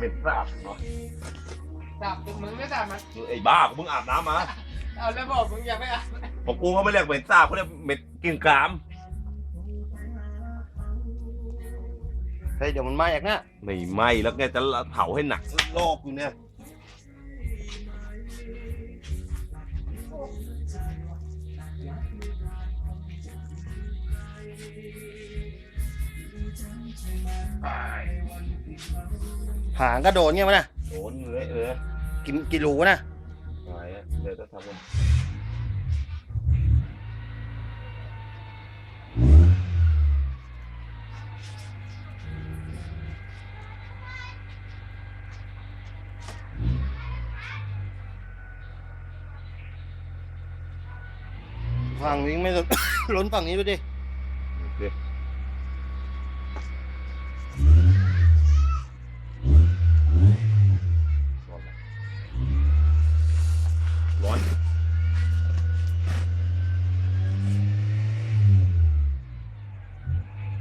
เหม็นสาบเนาะดับมึงไม่ดับมันไอ้บ้ากูเพิ่งอาบน้ำมาเอาแล้วบอกมึงอย่าไปอะของกูเขาไม่เรียกเหม็นสาบเขาเรียกเหม็นกลินกรามเฮ้ยเดี๋ยวมันไหม้อีกนะไม่ไหม้แล้วแกจะเผาให้หนักโลกอยู่เนี่ย หางก็โดนเงี้ยมั้ยนะโดนเลยเออกินกินรูนะหายอะเดี๋ยวจะทำมันฝั่งนี้ไม่ล้น ล้นฝั่งนี้ดูดิ เดี๋ยว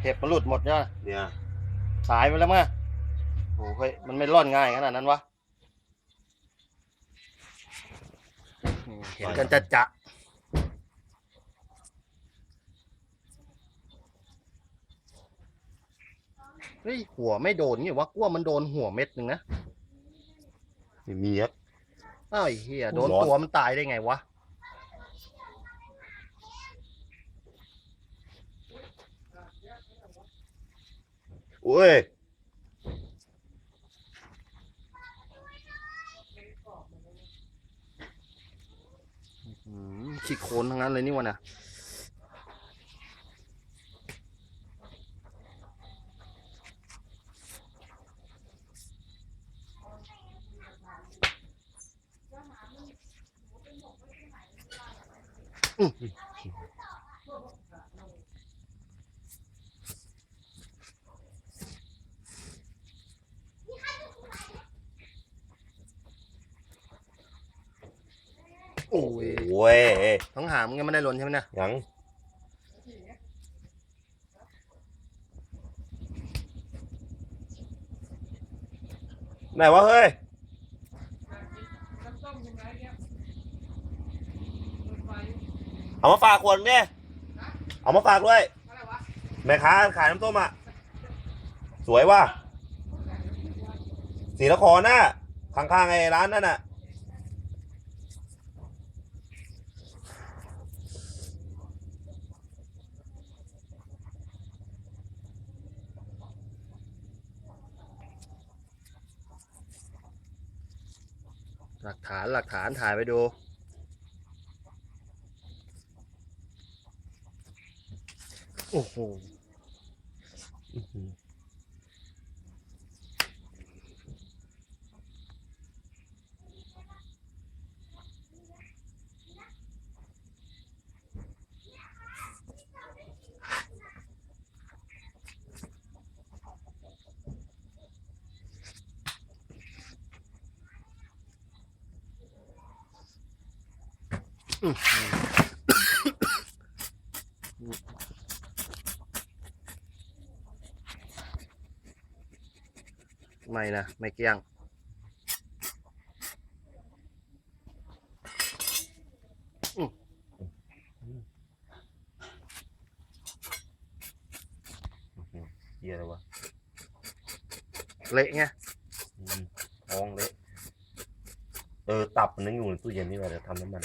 เห็บมันหลุดหมดเนี่ยเนี่ยสายไปแล้วมั้งโอ้เฮ้ยมันไม่ร่อนง่ายขนาดนั้นวะอืมเห็นกันจะจะเฮ้ยหัวไม่โดนนี่วะกลัวมันโดนหัวเม็ดหนึ่งนะไม่มีครับอ้าวไอ้เฮียโดนร้อนตัวมันตายได้ไงวะ โอ้ยอืมขี้โคลนทั้งนั้นเลยนี่วะนะอืม โอ้ยโอ้ยทั้งหามยังไม่ได้ลนใช่ไหมเนะยังไหนวะเฮ้ยเอามาฝากคนเนี่ยเอามาฝากด้วยไรวะแม่ค้าขายน้ำส้มอะ สวยว่ะสีนครน่ะข้างๆไอ้ร้านนั่นน่ะ หลักฐานหลักฐานถ่ายไปดู โอ้โห ไม่นะ ไม่เกี่ยง เยี่ยอะไรวะเละไงอืมท้องเละ เออ ตับมันนึงอยู่ในตู้เย็นนี่แหละเดี๋ยวทำน้ำมัน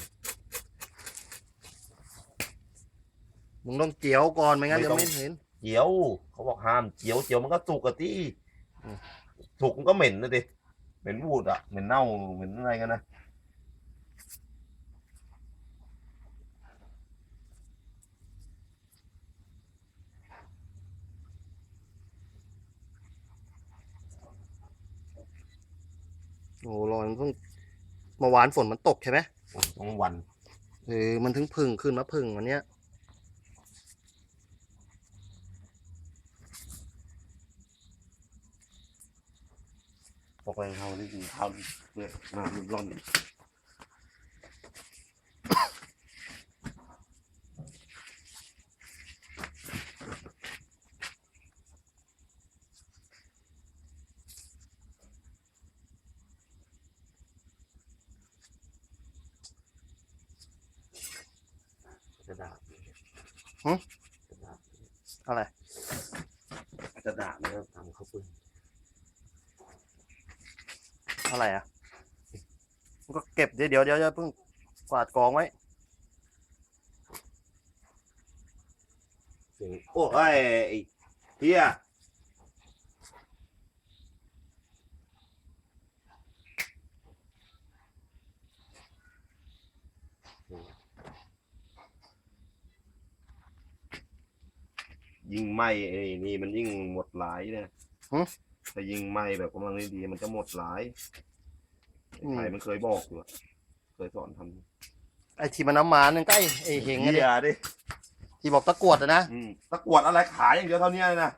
มึงต้องเจียวก่อนไม่งั้นไม่เดี๋ยต้วองไม่เห็น เจียว เขาบอกห้ามเจียวเจียวมันก็สุกอะที่อืม สุกมันก็เหม็นนะดิเหม็นบูดอะเหม็นเน่าเหม็นอะไรกันนะโอ้โหรอยมันเพิ่งเมื่อวานฝนมันตกใช่ไหมต้องวัน เออมันถึงพึ่งขึ้นมาพึ่งวันเนี้ย ปกเราเขาได้กินข้าวเลือดน้ำร้อนกระดาษอะไร กระดาษนะครับทำข้าวปุ้น อะไรอะมันก็เก็บเดี๋ยวเดี๋ยวเดี๋ยวเพิ่งกวาดกองไว้ เสียงโอ้ยไอ้เฮียยิงไหมไอ้นี่มันยิ่งหมดหลายเนี่ยหึ แต่ยิงไหมแบบกำลังดีๆมันจะหมดหลายไอ้อืมไผ่มันเคยบอกอยู่อะเคยสอนทำไอ้ที่มันน้ำมันนั่นก็ไอ้ไอ้เฮงอะเฮีดิยดิที่บอกตะกรวดอะนะอืมตะกรวดอะไรขายอย่างเดียวเท่านี้เลยนะ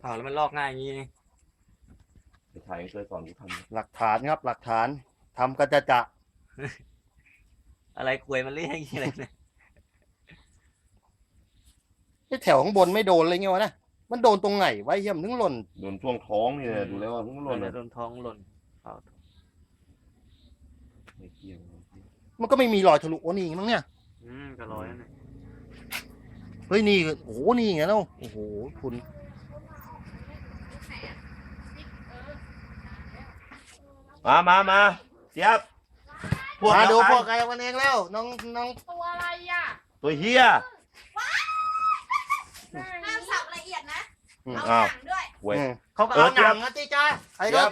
เผาแล้วมันลอกง่ายอย่างงี้ไอ้ไผ่มันเคยสอนกูทำหลักฐานครับหลักฐานทำกันจะจะอะไรควยมันเรียกอย่างงี้เลยเนี่ยไอ้แถวข้างบนไม่โดนเลยไงวะนะ มันโดนตรงไหนไวะไอ้เหี้ยมนถึงหล่น โดนช่วงท้องนี่นะดูแล้วว่าทุกหล่นโดอะนท้องหล่นเผาไม่เกี่ยวมันก็ไม่มีรอยทะลุโอ้นี่มั้งเนี่ย อืมก็ร้อยนั่นแหละเฮ้ยนี่โอ้โหนี่ไงเนาะโอ้โหคุณมามามาเจี๊ยบพวกมาดูเยวพวกไปไงวันเองแล้วน้องน้องตัวอะไรอะตัวเฮีย ห้ามสับละเอียดนะ อืม เอาอ้าวหนังด้วยเว้ย อืม เขาก็เออเอาหนังนะจีจ้าไอ้ก็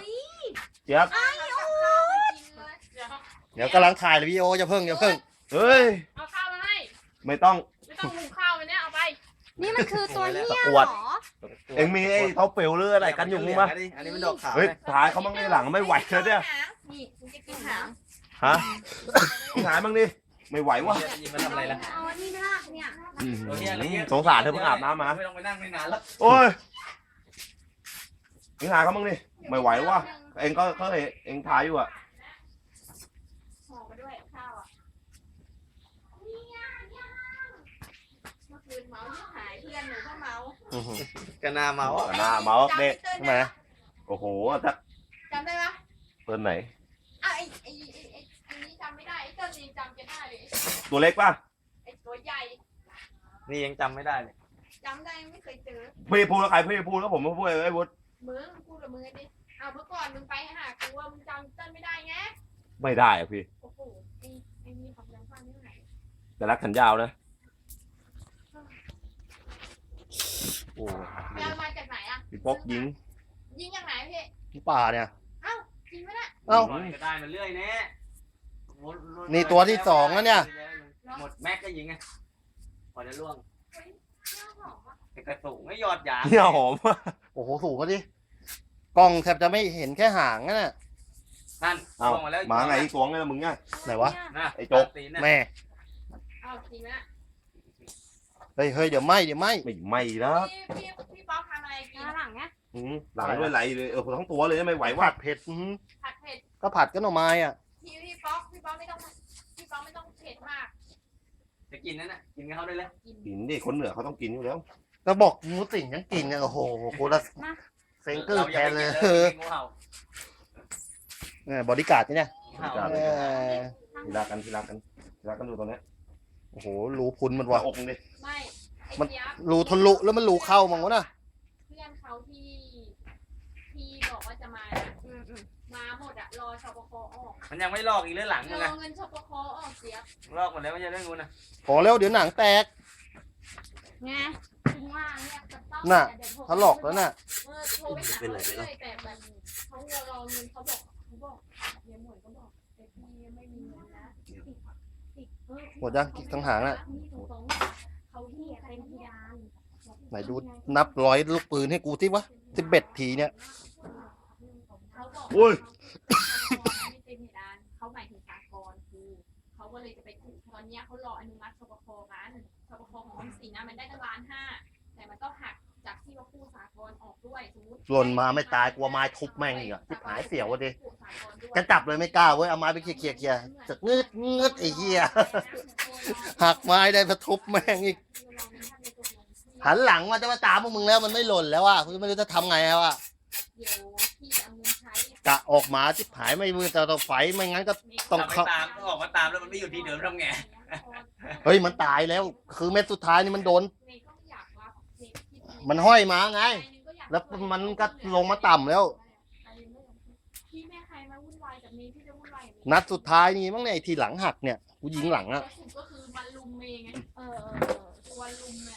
เจี๊ยบเอากับข้าวมากินเลยเดี๋ยวเดี๋ยวกำลังถ่ายเลยวิดีโออย่าเพิ่งอย่าเพิ่งเฮ้ย เอาข้าวมาให้ ไม่ต้อง ไม่ต้องหุงข้าวไปเนี่ยเอาไป นี่มันคือตัวเหี้ยตะกรวดเหรอ เอ็งมีไอ้เท้าเปลวหรืออะไรกันอยู่มั้งอันนี้มันดอกขาวเฮ้ยถ่ายเขาบ้างในหลังไม่ไหวแล้วเนี่ยนี่มันจะกินหางฮะถ่ายบ้างดิ ไม่ไหววะยิงมาทำอะไรล่ะเอาอันนี้นะเนี่ยตัวเหี้ยอะไรเงี้ยสงสารเธอเพิ่งอาบน้ำมาไม่ต้องไปนั่งไม่นานแล้วโอ้ยเอ็งถ่ายเขาบ้างดิไม่ไหววะเอ็งก็ก็เห็นเอ็งถ่ายอยู่อะห่อมาด้วยข้าวอะเนี่ยเนี่ยเมื่อคืนเมาที่หายเพื่อนหนูก็เมาอื้อหือกันนาเมาอะหน้าเมาส์เด็กจำทำไมได้อะโอ้โหถ้าจำได้ปะเปิดไหนอะไอ้ไอ้ไอ้ไอ้านี้จำแกได้เลยไอ้ตัวเล็กป่ะไอ้ตัวใหญ่นี่ยังจำไม่ได้เลยจำได้ไม่เคยเจอ พี่พูดแล้วใครพี่พูดแล้วผมมาพูดไอ้วุฒิมึงพูดกับมึงไอ้ดิเอาเมื่อก่อนมึงไปหากูว่ามึงจำเต้นไม่ได้ไงไม่ได้อะพี่ โอ้โหไอ้ไอ้นี่ความจำสั้นนี่ไหนแต่รักขันยาวนะโอ้ไปเอามาจากไหนอะพี่พกยิงยิงจากไหนพี่ที่ ป่าเนี่ย จริงไหมเนี่ยเอ้า ก็ได้มันเรื่อยแน่ นี่ตัวที่สองแล้วเนี่ย หมดแม็กก็ยิงไงพอจะล่วงน่าหอมอะแต่กระสุนไม่หยอดยางเนี่ยหอม โอ้โหสูงก็ดิกล้องแทบจะไม่เห็นแค่หางนั่นน่ะ นั่นเอาล่วงมาแล้วมาไงอีกตัวไงล่ะมึงไง ไหนวะ นะไอ้โจ๊ก ตีนน่ะแม่เอาจริงไหมเนี่ยเฮ้ยเฮ้ยเดี๋ยวไหมเดี๋ยวไหม ไม่ไม่นะพี่พี่พี่ป๊อกทำอะไรกินหลังเนี้ยอืมหลังด้วยไหลเลยเออทั้งตัวเลยไม่ไหวผัว่ะดเผ็ดอื้อหือผัดเผ็ดก็ผัดก็หน่อไม้อะ พี่พี่ป๊อกพี่ป๊อกไม่ต้องพี่ป๊อกไม่ต้องเผ็ดมาก จะกินนั่นน่ะ กินกับเขาได้เลยกินกินดิคนเหนือเขาต้องกินอยู่แล้ว แล้วบอกหมูติ่งยังกินกันโอ้โหกูละเซ็งเกอร์แทนเลยราเออองูเห่าเนี่ยบอดี้การ์ดเนี่ยงูเห่าเออทีละกันทีละกันทีละกันดูตอนนี้โอ้โหรูพุนมันว่าว่ะอกมึงดิ ไม่ไอ้มันเจี๊ยบรูทะลุแล้วมันรูเข้ามั้งวะน่ะเพื่อนเขาที่ที่บอกว่าจะมา มาหมดอะรอชปคออกมันยังไม่ลอกอีกเรื่องหลังรมึงอไงเงินชปคอออกเจี๊ยบลอกหมดแล้วไม่ใช่เรื่องงูนะพอแล้วเดี๋ยวหนังแตก ไงถึงว่าเนี่ยจะต้องน่ะ เดี๋ยวโทรถลอกแล้วน่ะ เออโทรไปหาเขาเรื่อยแต่แบบเขารอเงินเขาบอกเขาบอกเมียหมวยก็บอกแต่พี่ไม่มีเงินนะติดติดเออหมดยังทั้งหางน่ะมีสองเขาเรียกเป็นพยาน ไหนดูนับร้อยลูกปืนให้กูที่วะสิบเอ็ดทีเนี่ยเขา บอกโอ้ย ไม่เป็นพยานเขาหมายถึงสากลคือเขาก็เลยจะไปถึงตอนเนี้ยเขารออนุมัติชปคกันชปคของออมสินนะมันได้ตั้งล้านห้าแต่มันก็หักจากที่ว่าคู่สากลออกด้วยสมมติหล่นมาไม่ตายกลัวไม้ทุบแม่งอีกอะที่หายเสียววะดิจะจับเลยไม่กล้าเว้ยเอาไม้ไปเคลียร์เคลียร์เคลียร์จะงืดงืดไอ้เหี้ยหักไม้ได้มาทุบแม่งอีกหันหลังมาจะมาตามพวกมึงแล้วมันไม่หล่นแล้วอะกูไม่รู้จะทำไงแล้วอะ เดี๋ยว กะออกมาจิบหายไม่มือแต่ต้องไฟไม่งั้นก็ต้องถ้าเข้าไม่ตามต้องออกมาตามแล้วมันไม่อยู่ที่เดิมทำไงเเฮ้ยมันตายแล้ว คือเม็ดสุดท้ายนี่มันโดนเมย์ก็ไม่อยากรับเมย์คิดมันห้อยมาไงใจหนึ่งก็อยากแล้วมันก็ลงมาต่ำแล้ว พี่แม่ใครมาวุ่นวายกับเมย์พี่จะวุ่นวายกับเมย์นัดสุดท้ายนี่มั้งเนี่ยไอ้ที่หลังหักเนี่ยกูยิงหลังอะก็คือมันลุมเมย์ไงเออตัวลุมเนี่ย